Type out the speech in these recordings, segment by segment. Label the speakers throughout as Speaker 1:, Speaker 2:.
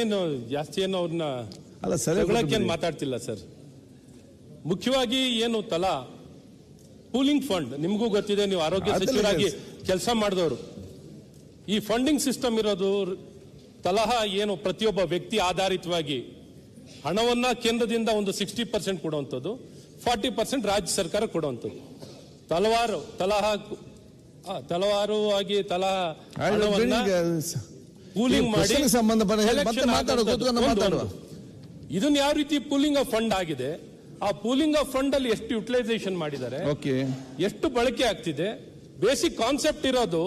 Speaker 1: ಏನು ಜಾಸ್ತಿ ಏನು ಅವ್ರನ್ನ
Speaker 2: ಅಲ್ಲ ಸರಿ
Speaker 1: ಮಾತಾಡ್ತಿಲ್ಲ ಸರ್. ಮುಖ್ಯವಾಗಿ ಏನು ತಲಾ? Pooling fund. ನಿಮಗೂ ಗೊತ್ತಿದೆ ನೀವು ಆರೋಗ್ಯ ಸಚಿವರಾಗಿ ಕೆಲಸ ಮಾಡಿದವರು. ಈ ಫಂಡಿಂಗ್ ಸಿಸ್ಟಮ್ ಇರೋದು ತಲಹ ಏನು ಪ್ರತಿಯೊಬ್ಬ ವ್ಯಕ್ತಿ ಆಧಾರಿತವಾಗಿ ಹಣವನ್ನ ಕೇಂದ್ರದಿಂದ ಒಂದು ಸಿಕ್ಸ್ಟಿ ಪರ್ಸೆಂಟ್ ಕೊಡುವಂಥದ್ದು ಫಾರ್ಟಿ ಪರ್ಸೆಂಟ್ ರಾಜ್ಯ ಸರ್ಕಾರ ಕೊಡುವಂಥದ್ದು. ತಲವಾರು ತಲಹ ತಲವಾರು ಆಗಿ ತಲಹ ಪೂಲಿಂಗ್ ಮಾಡಿ
Speaker 2: ಸಂಬಂಧಪಟ್ಟ ಹೇಳಿ, ಮತ್ತೆ
Speaker 1: election
Speaker 2: ಮಾತಾಡುವ,
Speaker 1: ಆಗುವಂಥದ್ದು.
Speaker 2: ಕೂತ್ಕೊಂಡು ಮಾತಾಡುವ.
Speaker 1: ಇದನ್ನ ಯಾವ ರೀತಿ ಪೂಲಿಂಗ್ ಆಫ್ ಫಂಡ್ ಆಗಿದೆ? ಆ ಪೂಲಿಂಗ್ ಆಫ್ ಫಂಡ್ ಅಲ್ಲಿ ಎಷ್ಟು ಯುಟಿಲೈಸೇಷನ್ ಮಾಡಿದ್ದಾರೆ?
Speaker 2: ಓಕೆ
Speaker 1: ಎಷ್ಟು ಬಳಕೆ ಆಗ್ತಿದೆ? ಬೇಸಿಕ್ ಕಾನ್ಸೆಪ್ಟ್ ಇರೋದು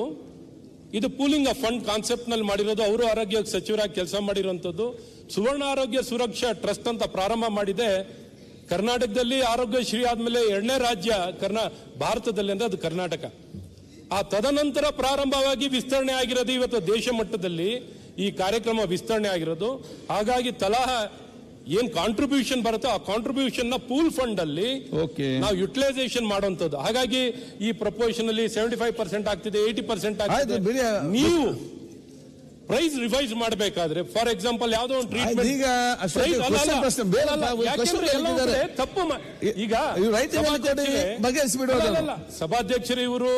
Speaker 1: ಇದು ಪೂಲಿಂಗ್ ಆಫ್ ಫಂಡ್ ಕಾನ್ಸೆಪ್ಟ್ನಲ್ಲಿ ಮಾಡಿರೋದು. ಅವರು ಆರೋಗ್ಯ ಸಚಿವರಾಗಿ ಕೆಲಸ ಮಾಡಿರುವಂತದ್ದು ಸುವರ್ಣ ಆರೋಗ್ಯ ಸುರಕ್ಷಾ ಟ್ರಸ್ಟ್ ಅಂತ ಪ್ರಾರಂಭ ಮಾಡಿದೆ. ಕರ್ನಾಟಕದಲ್ಲಿ ಆರೋಗ್ಯ ಶ್ರೀ ಆದ್ಮೇಲೆ ಎರಡನೇ ರಾಜ್ಯ ಕರ್ನಾ ಭಾರತದಲ್ಲಿ ಅಂದ್ರೆ ಅದು ಕರ್ನಾಟಕ. ಆ ತದನಂತರ ಪ್ರಾರಂಭವಾಗಿ ವಿಸ್ತರಣೆ ಆಗಿರೋದು ಇವತ್ತು ದೇಶ ಮಟ್ಟದಲ್ಲಿ ಈ ಕಾರ್ಯಕ್ರಮ ವಿಸ್ತರಣೆ ಆಗಿರೋದು. ಹಾಗಾಗಿ ತಲಾ ಏನ್ ಕಾಂಟ್ರಿಬ್ಯೂಷನ್ ಬರುತ್ತೋ ಆ ಕಾಂಟ್ರಿಬ್ಯೂಷನ್ನ ಪೂಲ್ ಫಂಡ್ ಅಲ್ಲಿ
Speaker 2: ಓಕೆ
Speaker 1: ನಾವು ಯುಟಿಲೈಸೇಷನ್ ಮಾಡುವಂತದ್ದು ಹಾಗಾಗಿ ಈ ಪ್ರಪೋರ್ಷನ್ ಅಲ್ಲಿ ಸೆವೆಂಟಿ ಫೈವ್ ಪರ್ಸೆಂಟ್ ಆಗ್ತಿದೆ. ಏಯ್ಟಿ ಪರ್ಸೆಂಟ್ ಆಗ್ತಿದೆ ನೀವು ಪ್ರೈಸ್ ರಿವೈಸ್ ಮಾಡಬೇಕಾದ್ರೆ ಫಾರ್ ಎಕ್ಸಾಂಪಲ್ ಯಾವ್ದೋ ಒಂದು ಟ್ರೀಟ್ಮೆಂಟ್
Speaker 2: ಈಗ
Speaker 1: ತಪ್ಪು ಈಗ ಸಭಾಧ್ಯಕ್ಷರು ಇವರು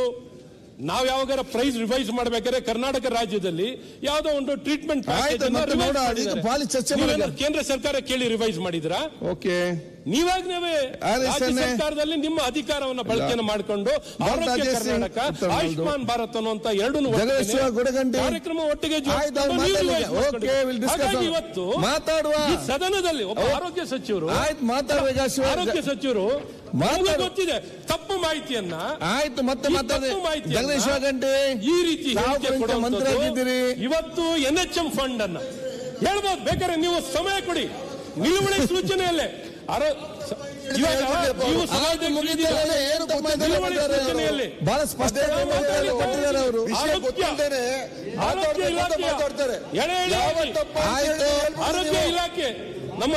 Speaker 1: ನಾವ್ ಯಾವಾಗಾರ ಪ್ರೈಸ್ ರಿವೈಸ್ ಮಾಡ್ಬೇಕಾದ್ರೆ ಕರ್ನಾಟಕ ರಾಜ್ಯದಲ್ಲಿ ಯಾವ್ದೋ ಒಂದು ಟ್ರೀಟ್ಮೆಂಟ್. ಕೇಂದ್ರ ಸರ್ಕಾರ ಕೇಳಿ ರಿವೈಸ್ ಮಾಡಿದ್ರಾ
Speaker 2: ಓಕೆ
Speaker 1: ನೀವಾಗ ನೀವೇ
Speaker 2: ಆರ್ ಎಸ್
Speaker 1: ರಾಜ್ಯ ಸರ್ಕಾರದಲ್ಲಿ ನಿಮ್ಮ ಅಧಿಕಾರವನ್ನು ಬಳಕೆಯನ್ನು ಮಾಡಿಕೊಂಡು ಆರೋಗ್ಯ ಕರ್ನಾಟಕ. ಆಯುಷ್ಮಾನ್ ಭಾರತ್ ಅನ್ನುವಂತ ಎರಡು
Speaker 2: ಜಗದೀಶ್ವರ
Speaker 1: ಕಾರ್ಯಕ್ರಮ ಒಟ್ಟಿಗೆ ಇವತ್ತು
Speaker 2: ಮಾತಾಡುವ.
Speaker 1: ಸದನದಲ್ಲಿ ಒಬ್ಬ ಆರೋಗ್ಯ ಸಚಿವರು ಆರೋಗ್ಯ ಸಚಿವರು. ಗೊತ್ತಿದೆ ತಪ್ಪು ಮಾಹಿತಿಯನ್ನ
Speaker 2: ಆಯ್ತು ಮತ್ತೆ ಮಾಹಿತಿ
Speaker 1: ಈ ರೀತಿ ಇವತ್ತು ಎನ್ ಎಚ್ ಎಂ ಫಂಡ್ ಅನ್ನ. ಹೇಳ್ಬೋದು ಬೇಕಾದ್ರೆ ನೀವು ಸಮಯ ಕೊಡಿ. ನಿಲುವಳಿ ಸೂಚನೆಯಲ್ಲೇ.
Speaker 2: ಬಹಳ ಸ್ಪಷ್ಟವಾಗಿ ಮಾಹಿತಿ ಕೊಟ್ಟಿದ್ದಾರೆ ಅವರು. ಆಯ್ತು.
Speaker 1: ಆರೋಗ್ಯ ಇಲಾಖೆ. ನಮ್ಮ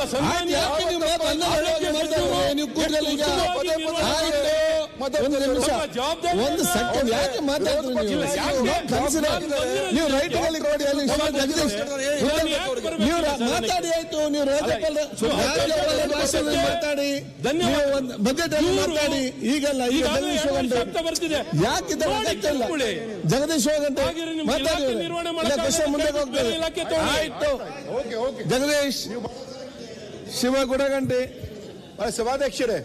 Speaker 2: ಒಂದು ಸೆಕೆಂಡ್ ಯಾಕೆ ನೀವು? ರೈಟ್ ಅಲ್ಲಿ ಕೊಡಿ ಅಲ್ಲಿ ಜಗದೀಶ್ ನೀವು ಮಾತಾಡಿ ಆಯ್ತು ನೀವು ರಾಜ್ಯಪಾಲ ಮಾತಾಡಿ?
Speaker 1: ಧನ್ಯವಾದ.
Speaker 2: ನೀವು ಒಂದು ಮಾತಾಡಿ. ಈಗಲ್ಲ ಈಗ ಜಗದೀಶ್
Speaker 1: ಬರ್ತಿದೆ.
Speaker 2: ಯಾಕೆ
Speaker 1: ನೋಡಿ.
Speaker 2: ಜಗದೀಶ್ ಮಾತಾಡಿ ಮುಂದೆ. ಆಯ್ತು. ಜಗದೀಶ್. ಶಿವ ಗುಡಗಂಟೆ.
Speaker 3: ಸಭಾಧ್ಯಕ್ಷರೇ